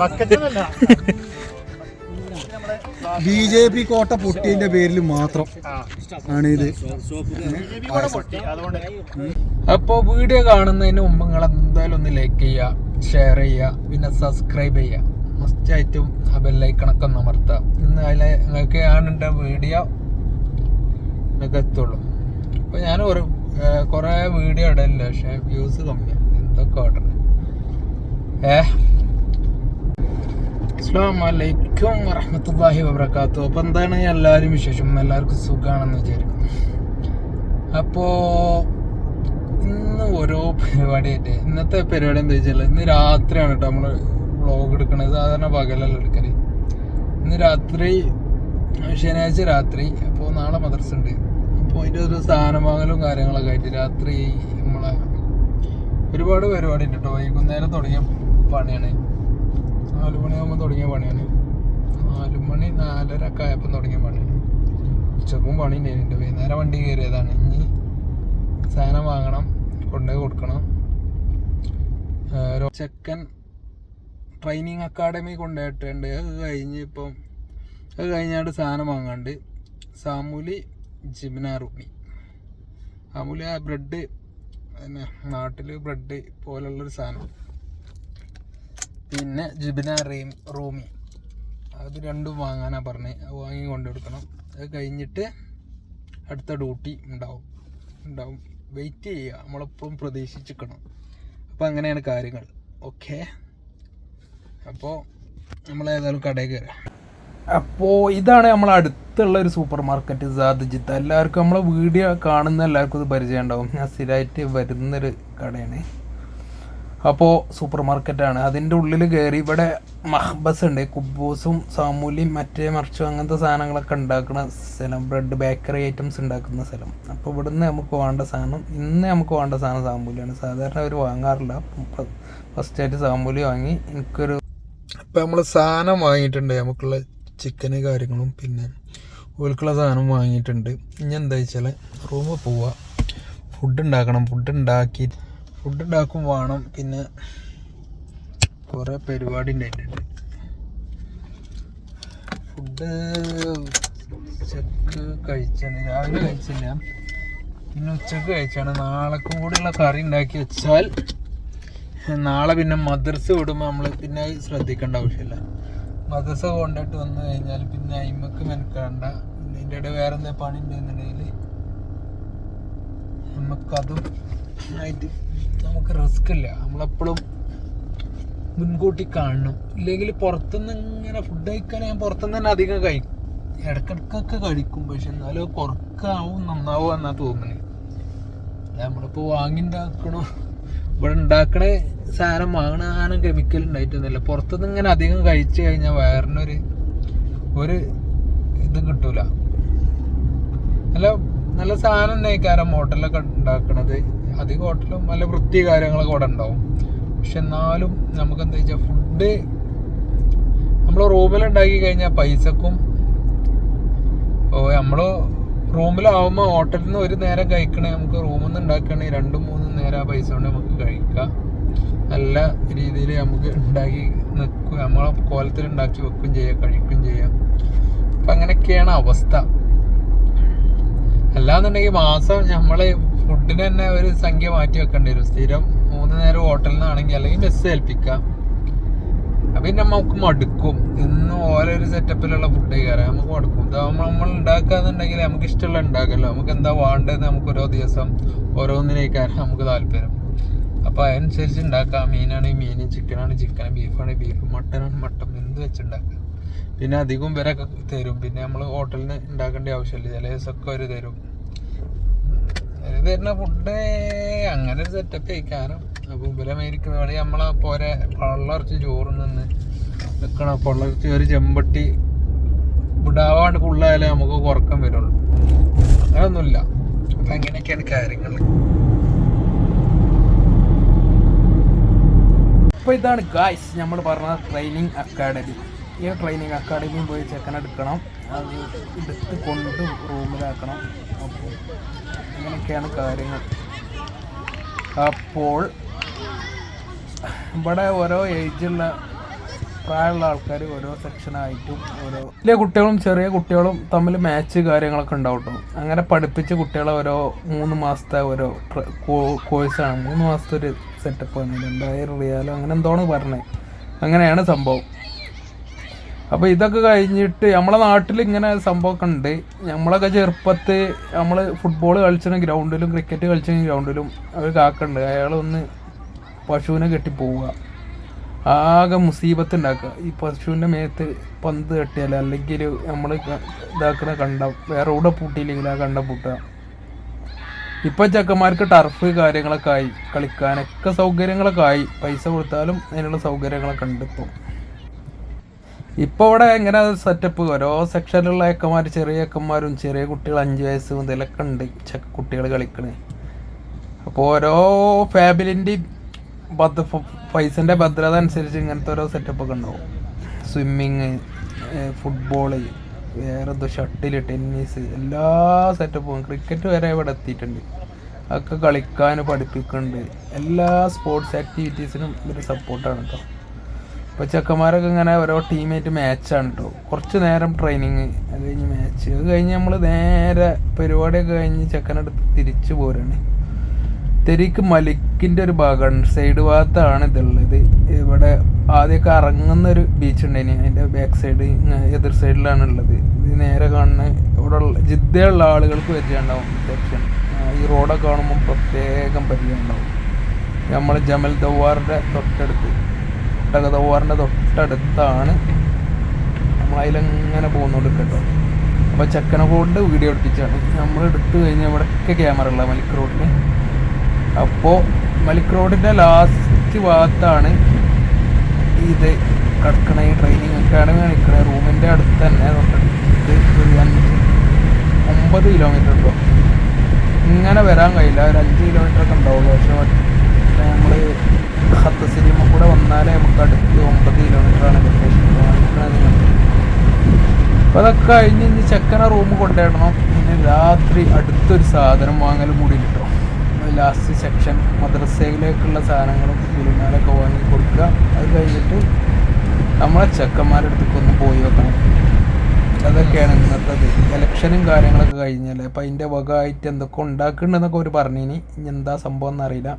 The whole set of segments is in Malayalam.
ബക്കറ്റിലെ ബി ജെ പി കോട്ട പൊട്ടിയതിന്റെ പേരിൽ മാത്രം ആ. ആണ് ഇത് അപ്പൊ വീഡിയോ കാണുന്നതിന് മുമ്പ് നിങ്ങൾ എന്തായാലും ഒന്ന് ലൈക്ക് ചെയ്യുക ഷെയർ ചെയ്യുക പിന്നെ സബ്സ്ക്രൈബ് ചെയ്യുക. മസ്റ്റായിട്ടും ആ ബെല്ലൈക്കണൊക്കെ ഒന്ന് അമർത്തുക. ഇന്ന് അതിലെ നിങ്ങൾക്ക് കാണേണ്ട വീഡിയോ നിങ്ങൾക്ക് എത്തുള്ളൂ. അപ്പോൾ ഞാൻ ഒരു കുറേ വീഡിയോ ഇടലില്ല പക്ഷേ വ്യൂസ് കമ്മിയാണ് എന്തൊക്കെ ഓർഡർ ഏ? അസ്സാം വലൈക്കും വറഹമത്തല്ലാഹി വബർക്കാത്തു അപ്പോൾ എന്താണ് എല്ലാവരും വിശേഷം? എല്ലാവർക്കും സുഖമാണെന്ന് വിചാരിക്കുന്നു. അപ്പോൾ ഇന്ന് ഓരോ പരിപാടിയായിട്ട്. ഇന്നത്തെ പരിപാടി എന്താ വെച്ചാൽ ഇന്ന് രാത്രിയാണ് കേട്ടോ നമ്മൾ വ്ളോഗ് എടുക്കണത്. സാധാരണ പകലല്ല എടുക്കൽ. ഇന്ന് രാത്രി ശനിയാഴ്ച രാത്രി അപ്പോൾ നാളെ മദർസ് ഉണ്ട്. അപ്പോൾ അതിന്റെ ഒരു സ്ഥാനം വാങ്ങലും കാര്യങ്ങളൊക്കെ ആയിട്ട് രാത്രി നമ്മളെ ഒരുപാട് പരിപാടി ഉണ്ട് കേട്ടോ വൈകുന്നേരം തുടങ്ങിയ പണിയാണ്. നാല് മണിയാകുമ്പോൾ തുടങ്ങിയ പണിയാണ്. നാല് മണി നാലര ഒക്കെ ആയപ്പം തുടങ്ങിയ പണിയാണ്. ഉച്ചക്കും പണി ഉണ്ടായിരുന്നു വൈകുന്നേരം വണ്ടി കയറിയതാണ്. ഇനി സാധനം വാങ്ങണം കൊണ്ടുപോയി കൊടുക്കണം. ചെക്കൻ ട്രെയിനിങ് അക്കാഡമി കൊണ്ടുപോയിട്ടുണ്ട്. അത് കഴിഞ്ഞ് ഇപ്പം അത് കഴിഞ്ഞാണ്ട് സാധനം വാങ്ങാണ്ട് സാമൂലി ജിബ്ന റുമി സാമൂലി ആ ബ്രെഡ് പിന്നെ നാട്ടിൽ ബ്രെഡ് പോലുള്ളൊരു സാധനം. പിന്നെ ജിബിന റീം റൂമി. അത് രണ്ടും വാങ്ങാനാണ് പറഞ്ഞത് വാങ്ങി കൊണ്ടെടുക്കണം അത് കഴിഞ്ഞിട്ട് അടുത്ത ഡ്യൂട്ടി ഉണ്ടാവും. ഉണ്ടാവും. വെയിറ്റ് ചെയ്യുക. നമ്മളെപ്പോഴും പ്രതീക്ഷിച്ചിരിക്കണം. അപ്പോൾ അങ്ങനെയാണ് കാര്യങ്ങൾ. ഓക്കെ അപ്പോൾ നമ്മൾ ഏതായാലും കടയിൽ കയറാം. അപ്പോൾ ഇതാണ് നമ്മളെ അടുത്തുള്ള ഒരു സൂപ്പർ മാർക്കറ്റ് സാദിജിത്ത് എല്ലാവർക്കും നമ്മളെ വീഡിയോ കാണുന്ന എല്ലാവർക്കും ഇത് പരിചയം ഉണ്ടാവും ഞാൻ സ്ഥിരമായിട്ട് വരുന്നൊരു കടയാണ്. അപ്പോൾ സൂപ്പർ മാർക്കറ്റാണ് അതിന്റെ ഉള്ളിൽ കയറി ഇവിടെ മഹ്ബസ് ഉണ്ട് കുബൂസും സാമൂലിയും മറ്റേ മറിച്ചും അങ്ങനത്തെ സാധനങ്ങളൊക്കെ ഉണ്ടാക്കുന്ന സ്ഥലം. ബ്രെഡ് ബേക്കറി ഐറ്റംസ് ഉണ്ടാക്കുന്ന സ്ഥലം. അപ്പോൾ ഇവിടുന്ന് നമുക്ക് വേണ്ട സാധനം ഇന്ന് നമുക്ക് വേണ്ട സാധനം സാമൂലിയാണ്. സാധാരണ അവർ വാങ്ങാറില്ല. ഫസ്റ്റ് ആയിട്ട് സാമൂലി വാങ്ങി. എനിക്കൊരു അപ്പോൾ നമ്മൾ സാധനം വാങ്ങിയിട്ടുണ്ട്. നമുക്കുള്ള ചിക്കന് കാര്യങ്ങളും പിന്നെ ഓൽക്കുള്ള സാധനം വാങ്ങിയിട്ടുണ്ട്. ഇനി എന്താ വെച്ചാൽ റൂമിൽ പോവുക ഫുഡ് ഉണ്ടാക്കണം. ഫുഡ് ഉണ്ടാക്കി ഫുഡ് ഉണ്ടാക്കും വേണം. പിന്നെ കുറേ പരിപാടി ഉണ്ടായിട്ടുണ്ട്. ഫുഡ് ഉച്ചയ്ക്ക് കഴിച്ചാണ് രാവിലെ കഴിച്ചില്ല. പിന്നെ ഉച്ചയ്ക്ക് കഴിച്ചാണ്. നാളെക്കും കൂടിയുള്ള കറി ഉണ്ടാക്കി വെച്ചാൽ നാളെ പിന്നെ മദ്രസ വിടുമ്പോൾ നമ്മൾ പിന്നെ ശ്രദ്ധിക്കേണ്ട ആവശ്യമില്ല. മദ്രസ കൊണ്ടിട്ട് വന്നു കഴിഞ്ഞാൽ പിന്നെ അയിമക്ക് മെനക്കാണ്ട ഇതിന്റെ ഇടയിൽ വേറെ എന്താ പണി ഉണ്ടെന്നുണ്ടെങ്കിൽ നമുക്കതും ആയിട്ട് നമുക്ക് റിസ്ക് ഇല്ല. നമ്മളെപ്പോഴും മുൻകൂട്ടി കാണണം. ഇല്ലെങ്കിൽ പുറത്തുനിന്ന് ഇങ്ങനെ ഫുഡ് കഴിക്കാൻ ഞാൻ പുറത്തുനിന്ന് തന്നെ അധികം കഴിക്കും ഇടക്കിടക്കൊക്കെ കഴിക്കും. പക്ഷെ എന്നാലും കുറക്കാവും നന്നാവും എന്നാ തോന്നുന്നത് നമ്മളിപ്പോൾ വാങ്ങി ഉണ്ടാക്കണോ ഇവിടെ ഉണ്ടാക്കണ സാധനം വാങ്ങണ കെമിക്കൽ ഉണ്ടായിട്ടൊന്നുമില്ല. പുറത്തുനിന്ന് ഇങ്ങനെ അധികം കഴിച്ചു കഴിഞ്ഞാൽ വയറിനൊരു ഒരു ഇതും കിട്ടൂല. നല്ല നല്ല സാധനം തന്നെയായിക്കാരം ഹോട്ടലിലൊക്കെ ഉണ്ടാക്കണത്. അധികം ഹോട്ടലും നല്ല വൃത്തി കാര്യങ്ങളൊക്കെ അവിടെ ഉണ്ടാവും. പക്ഷെ എന്നാലും നമുക്ക് എന്താ വെച്ചാൽ ഫുഡ് നമ്മൾ റൂമിൽ ഉണ്ടാക്കി കഴിഞ്ഞാൽ പൈസക്കും ഓ നമ്മൾ റൂമിലാവുമ്പോൾ ഹോട്ടലിൽ നിന്ന് ഒരു നേരം കഴിക്കണേ നമുക്ക് റൂമിൽ നിന്ന് ഉണ്ടാക്കുകയാണെങ്കിൽ രണ്ടും മൂന്നും നേരം ആ പൈസ കൊണ്ട് നമുക്ക് കഴിക്കാം. നല്ല രീതിയിൽ നമുക്ക് ഉണ്ടാക്കി നിൽക്കുക നമ്മളെ കോലത്തിൽ ഉണ്ടാക്കി വെക്കുകയും ചെയ്യാം കഴിക്കുകയും ചെയ്യാം. അപ്പം അങ്ങനെയൊക്കെയാണ് അവസ്ഥ. അല്ലാന്നുണ്ടെങ്കിൽ മാസം നമ്മൾ ഫുഡിന് തന്നെ ഒരു സംഖ്യ മാറ്റി വെക്കേണ്ടി വരും. സ്ഥിരം മൂന്ന് നേരം ഹോട്ടലിൽ നിന്നാണെങ്കിൽ അല്ലെങ്കിൽ ബസ് ഏൽപ്പിക്കാം പിന്നെ നമുക്ക് മടുക്കും. ഇന്ന് ഓരോ ഒരു സെറ്റപ്പിലുള്ള ഫുഡ് കയറാം നമുക്ക് മടുക്കും. ഇതാകുമ്പോൾ നമ്മൾ ഉണ്ടാക്കാന്നുണ്ടെങ്കിൽ നമുക്ക് ഇഷ്ടമുള്ള ഉണ്ടാക്കല്ലോ. നമുക്ക് എന്താ വേണ്ടതെന്ന് നമുക്ക് ഓരോ ദിവസം ഓരോന്നിനേക്കാൻ നമുക്ക് താല്പര്യം. അപ്പൊ അതനുസരിച്ച് ഉണ്ടാക്കാം. മീനാണെങ്കിൽ മീൻ ചിക്കനാണ് ചിക്കൻ ബീഫാണ് ബീഫ് മട്ടനാണ് മട്ടൻ എന്ത് വെച്ചുണ്ടാക്കാം പിന്നെ അധികം വരെ തരും. പിന്നെ നമ്മൾ ഹോട്ടലിൽ നിന്ന് ഉണ്ടാക്കേണ്ട ആവശ്യമില്ല. ചില ദിവസമൊക്കെ അവർ തരും. തരുന്ന ഫുഡ് അങ്ങനെ ഒരു സെറ്റപ്പ് കഴിക്കാനും അപ്പോൾ ഇവരെ മേടിക്കുന്ന ഇവിടെ നമ്മളെ പോരെ പള്ളറച്ച് ചോറ് നിന്ന് നിൽക്കണം പള്ളറച്ച് ഒരു ചെമ്പട്ടി വിടാവാണ്ട് ഫുള്ളായാലേ നമുക്ക് കുറക്കം വരുള്ളൂ. അങ്ങനൊന്നുമില്ല. അപ്പം അങ്ങനെയൊക്കെയാണ് കാര്യങ്ങൾ അപ്പോൾ ഇതാണ് ഗായ്സ് നമ്മൾ പറഞ്ഞ ട്രെയിനിങ് അക്കാഡമി ഈ ട്രെയിനിങ് അക്കാഡമിയും പോയി ചെക്കൻ എടുക്കണം. അത് എടുത്ത് കൊണ്ട് റൂമിലാക്കണം അപ്പോൾ അങ്ങനെയൊക്കെയാണ് കാര്യങ്ങൾ. അപ്പോൾ ഇവിടെ ഓരോ ഏജുള്ള പ്രായമുള്ള ആൾക്കാർ ഓരോ സെക്ഷനായിട്ടും ഓരോ വലിയ കുട്ടികളും ചെറിയ കുട്ടികളും തമ്മിൽ മാച്ച് കാര്യങ്ങളൊക്കെ ഉണ്ടാവും അങ്ങനെ പഠിപ്പിച്ച കുട്ടികളെ ഓരോ മൂന്ന് മാസത്തെ ഓരോ കോഴ്സാണ് മൂന്ന് മാസത്തെ ഒരു സെറ്റപ്പാണ് രണ്ടായിരം റിയാലോ അങ്ങനെ എന്തോന്ന് പറഞ്ഞത് അങ്ങനെയാണ് സംഭവം. അപ്പോൾ ഇതൊക്കെ കഴിഞ്ഞിട്ട് നമ്മളെ നാട്ടിൽ ഇങ്ങനെ സംഭവമൊക്കെ ഉണ്ട്. നമ്മളൊക്കെ ചെറുപ്പത്ത് നമ്മൾ ഫുട്ബോൾ കളിച്ചിരുന്ന ഗ്രൗണ്ടിലും ക്രിക്കറ്റ് കളിച്ചിരുന്ന ഗ്രൗണ്ടിലും ഒരു കാക്കുണ്ട് അയാൾ ഒന്ന് പശുവിനെ കെട്ടി പോവുക. ആകെ മുസീബത്ത് ഉണ്ടാക്കുക. ഈ പശുവിന്റെ മേത്ത് പന്ത് കെട്ടിയാൽ അല്ലെങ്കിൽ നമ്മൾ ഇതാക്കുന്ന കണ്ട വേറെ എവിടെ പൂട്ടിയില്ലെങ്കിൽ ആ കണ്ട പൂട്ടുക. ഇപ്പം ചെക്കന്മാർക്ക് ടർഫ് കാര്യങ്ങളൊക്കെ ആയി. കളിക്കാനൊക്കെ സൗകര്യങ്ങളൊക്കെ ആയി. പൈസ കൊടുത്താലും അതിനുള്ള സൗകര്യങ്ങളൊക്കെ ഉണ്ട് ഇപ്പം. ഇപ്പോൾ ഇവിടെ എങ്ങനെ സെറ്റപ്പ് ഓരോ സെക്ഷനിലുള്ള ഏക്കന്മാർ ചെറിയ ഏക്കന്മാരും ചെറിയ കുട്ടികൾ അഞ്ച് വയസ്സ് മുതലൊക്കെ ഉണ്ട് കുട്ടികൾ കളിക്കണേ. അപ്പോൾ ഓരോ ഫാമിലിന്റെയും ഭദ്ര പൈസന്റെ ഭദ്രത അനുസരിച്ച് ഇങ്ങനത്തെ ഓരോ സെറ്റപ്പൊക്കെ ഉണ്ടാവും. സ്വിമ്മിങ് ഫുട്ബോൾ വേറെ എന്തോ ഷട്ടിൽ ടെന്നീസ് എല്ലാ സെറ്റപ്പും ക്രിക്കറ്റ് വരെ ഇവിടെ എത്തിയിട്ടുണ്ട്. അതൊക്കെ കളിക്കാൻ പഠിപ്പിക്കുന്നുണ്ട്. എല്ലാ സ്പോർട്സ് ആക്ടിവിറ്റീസിനും ഇവർ സപ്പോർട്ടാണ് കേട്ടോ ഇപ്പോൾ ചെക്കന്മാരൊക്കെ ഇങ്ങനെ ഓരോ ടീമായിട്ട് മാച്ചാണ് കേട്ടോ കുറച്ച് നേരം ട്രെയിനിങ് അത് കഴിഞ്ഞ് മാച്ച് അത് കഴിഞ്ഞ് നമ്മൾ നേരെ പരിപാടിയൊക്കെ കഴിഞ്ഞ് ചെക്കനടുത്ത് തിരിച്ചു പോരാണ്. തെരിക്ക് മലിക്കിന്റെ ഒരു ഭാഗമാണ്. സൈഡ് ഭാഗത്താണ് ഇതുള്ളത്. ഇവിടെ ആദ്യമൊക്കെ ഇറങ്ങുന്ന ഒരു ബീച്ച് ഉണ്ടായിന്. അതിന്റെ ബാക്ക് സൈഡ് എതിർ സൈഡിലാണ് ഉള്ളത്. ഇത് നേരെ കാണുന്ന ഇവിടെ ഉള്ള ജിദ്ദയുള്ള ആളുകൾക്ക് പരിചയമുണ്ടാവും. സെക്ഷൻ ഈ റോഡൊക്കെ കാണുമ്പോൾ പ്രത്യേകം പരിചയമുണ്ടാവും. നമ്മൾ ജമൽ ദവാറിന്റെ തൊട്ടടുത്ത്. ഒട്ടകതവാറിന്റെ തൊട്ടടുത്താണ്. നമ്മൾ അതിലെങ്ങനെ പോകുന്നുണ്ട് കേട്ടോ അപ്പോൾ ചെക്കനെ കൊണ്ട് വീഡിയോ എടുപ്പിച്ചാണ്. നമ്മൾ എടുത്തു കഴിഞ്ഞാൽ ഇവിടെയൊക്കെ ക്യാമറ ഉള്ള മലിക് റോഡിന് അപ്പോൾ മലിക് റോഡിന്റെ ലാസ്റ്റ് ഭാഗത്താണ് ഇത് കിടക്കണ ഈ ട്രെയിനിങ് അക്കാഡമി നിൽക്കണ റൂമിന്റെ അടുത്ത് തന്നെ തൊട്ടടുത്ത് ഒരു അഞ്ച് ഒമ്പത് കിലോമീറ്റർ ഉണ്ടോ ഇങ്ങനെ വരാൻ കഴിയില്ല. ഒരു അഞ്ച് കിലോമീറ്റർ ഒക്കെ ഉണ്ടാവുള്ളൂ. പക്ഷെ നമ്മൾ ഹത്ത് സിനിമ കൂടെ വന്നാലേ നമുക്ക് അടുത്ത് ഒമ്പത് കിലോമീറ്ററാണ് ലൊക്കേഷൻ അപ്പോൾ അതൊക്കെ കഴിഞ്ഞ് ഇനി ചെക്കനെ റൂം കൊണ്ടുവരണം. പിന്നെ രാത്രി അടുത്തൊരു സാധനം വാങ്ങലും കൂടി കിട്ടും ലാസ്റ്റ് സെക്ഷൻ മദ്രസയിലേക്കുള്ള സാധനങ്ങളും ഗുരുമാലൊക്കെ വാങ്ങി കൊടുക്കുക. അത് കഴിഞ്ഞിട്ട് നമ്മളെ ചെക്കന്മാരുടെ അടുത്തേക്ക് ഒന്ന് പോയി വെക്കണം. അതൊക്കെയാണ് ഇന്നത്തത്. ഇലക്ഷനും കാര്യങ്ങളൊക്കെ കഴിഞ്ഞല്ലേ? അപ്പം അതിന്റെ വകമായിട്ട് എന്തൊക്കെ ഉണ്ടാക്കുന്നുണ്ടെന്നൊക്കെ അവർ പറഞ്ഞിനി. ഇനി എന്താ സംഭവം എന്നറിയില്ല.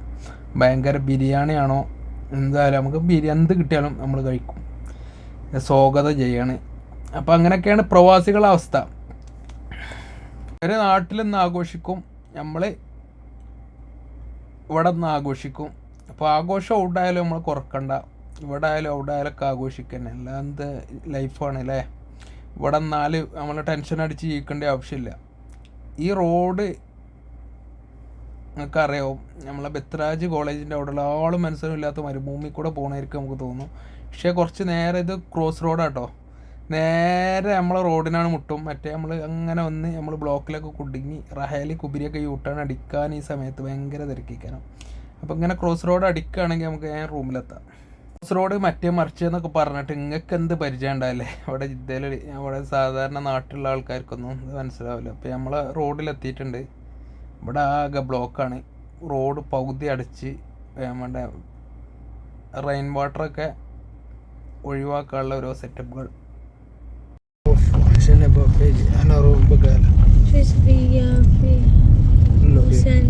ഭയങ്കര ബിരിയാണിയാണോ? എന്തായാലും നമുക്ക് ബിരിയാണി എന്ത് കിട്ടിയാലും നമ്മൾ കഴിക്കും. സ്വാഗതം ചെയ്യാണ്. അപ്പം അങ്ങനെയൊക്കെയാണ് പ്രവാസികളുടെ അവസ്ഥ. ഒരു നാട്ടിൽ നിന്ന് ആഘോഷിക്കും. നമ്മൾ ഇവിടെ നിന്ന് ആഘോഷിക്കും. അപ്പോൾ ആഘോഷം ഔട്ടായാലും നമ്മൾ കുറക്കണ്ട. ഇവിടെ ആയാലും അവിടെ ആയാലൊക്കെ ആഘോഷിക്കന്നെ. എല്ലാം എന്ത് ലൈഫാണ് അല്ലേ ഇവിടെ നിന്നാൽ നമ്മൾ ടെൻഷൻ അടിച്ച് ജീവിക്കേണ്ട ആവശ്യമില്ല. ഈ റോഡ് നിങ്ങൾക്ക് അറിയാവും നമ്മളെ ബത്രാജ് കോളേജിന്റെ അവിടെയുള്ള ആളും മനസ്സിലും ഇല്ലാത്ത മരുഭൂമി കൂടെ പോകണമായിരിക്കും നമുക്ക് തോന്നും പക്ഷേ കുറച്ച് നേരെ ഇത് ക്രോസ് റോഡാട്ടോ നേരെ നമ്മളെ റോഡിനാണ് മുട്ടും. മറ്റേ നമ്മൾ അങ്ങനെ വന്ന് നമ്മൾ ബ്ലോക്കിലൊക്കെ കുടുങ്ങി റഹേലി കുബിരിയൊക്കെ യൂട്ടേൺ അടിക്കാൻ ഈ സമയത്ത് ഭയങ്കര തിരക്കിക്കാനും അപ്പോൾ ഇങ്ങനെ ക്രോസ് റോഡ് അടിക്കുകയാണെങ്കിൽ നമുക്ക് ഞാൻ റൂമിലെത്താം. ക്രോസ് റോഡ് മറ്റേ മറിച്ച് എന്നൊക്കെ പറഞ്ഞിട്ട് നിങ്ങൾക്ക് എന്ത് പരിചയം ഉണ്ടാവില്ലേ അവിടെ ജിദ്ദയിൽ അവിടെ സാധാരണ നാട്ടിലുള്ള ആൾക്കാർക്കൊന്നും മനസ്സിലാവില്ല. അപ്പോൾ നമ്മൾ റോഡിലെത്തിയിട്ടുണ്ട്. ഇവിടെ ആകെ ബ്ലോക്കാണ് റോഡ് പകുതി അടച്ച് നമ്മുടെ റെയിൻ വാട്ടറൊക്കെ ഒഴിവാക്കാനുള്ള ഓരോ സെറ്റപ്പുകൾ عشان ابقى فيجي انا اروح بقالة في صفية في حسين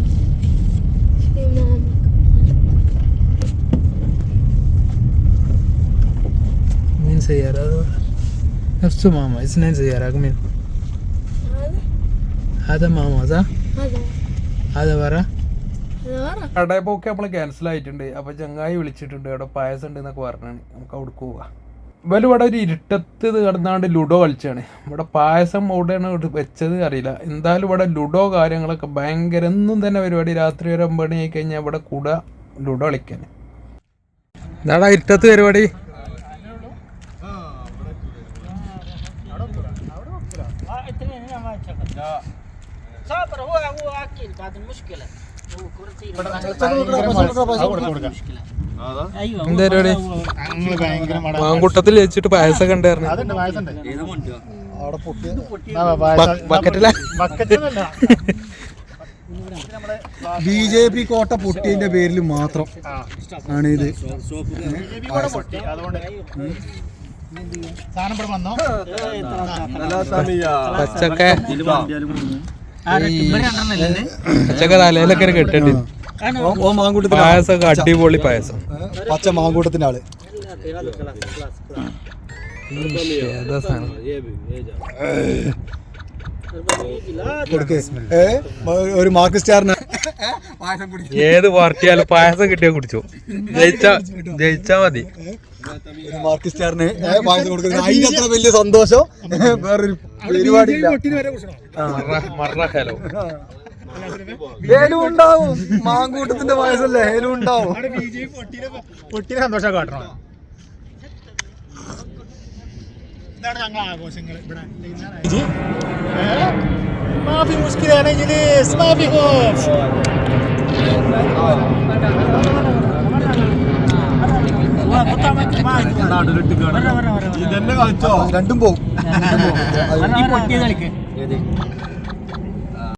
في ماما مين سيارة هذول؟ نفسه ماما اثنين سيارة مين؟ هذا هذا ماما صح؟ هذا കടയപ്പൊക്കെ നമ്മൾ നമ്മൾ ക്യാൻസൽ ആയിട്ടുണ്ട്. അപ്പോൾ ചങ്ങായി വിളിച്ചിട്ടുണ്ട്. അവിടെ പായസം ഉണ്ട് എന്നൊക്കെ പറഞ്ഞാണ്. നമുക്ക് അവിടെ പോവാ. ഇവർ ഇവിടെ ഒരു ഇരുട്ടത്ത് കിടന്നാണ്ട് ലുഡോ കളിച്ചാണ്. ഇവിടെ പായസം അവിടെയാണ് വെച്ചത് അറിയില്ല. എന്തായാലും ഇവിടെ ലുഡോ കാര്യങ്ങളൊക്കെ ഭയങ്കര ഒന്നും തന്നെ പരിപാടി. രാത്രി ഒരു ഒമ്പത് ആയി കഴിഞ്ഞാൽ ഇവിടെ കൂടെ ലുഡോ കളിക്കാൻ എന്താടാ ഇരുട്ടത്ത് പരിപാടി? Yeah. صابر هو هو اكيد بعد المشكله هو كورتين مشكله ايوه എന്താ പരിപാടി ഞങ്ങള് ഭയങ്കര മട മാങ്കൂട്ടത്തിൽ വെച്ചിട്ട് പായസം കണ്ടായിരുന്നു അതുണ്ട് പായസുണ്ട് ബക്കറ്റില ബക്കറ്റൊന്നുമല്ല ബി ജെ പി കോട്ട പൊട്ടിയതിന്റെ പേരിൽ മാത്രം ആണ് ഇത് പൊട്ടി അതുകൊണ്ട് സാധനം ഇവിടെ വന്നോ പച്ചക്ക തലയിലൊക്കെ പായസമൊക്കെ അടിപൊളി പായസം. പച്ച മാങ്കൂട്ടത്തിന്റെ ആൾ. ഒരു മാർക്ക് സ്റ്റാറിന്. ഏത് പാർട്ടിയാലും പായസം കിട്ടിയാ കുടിച്ചു. ജയിച്ചാ ജയിച്ചാ മതി. ഒരു മാർക്ക് സ്റ്റാറിന് പായസം കൊടുക്കുന്നത് അതിന് അത്ര വലിയ സന്തോഷം വേറൊരു പരിപാടി ഹലോ ഹേലും. ഉണ്ടാവും മാങ്കൂട്ടത്തിന്റെ വയസ്സല്ലേ ഹേലും ഉണ്ടാവും പൊട്ടിയ സന്തോഷം കാട്ടണം? ഇതാണ് ഞങ്ങൾ ആഘോഷങ്ങൾ ഇവിടെ. മാഫി മുഷ്കിലാണ് ഇജിലിസ് മാഫി കളിച്ചോ രണ്ടും പോകും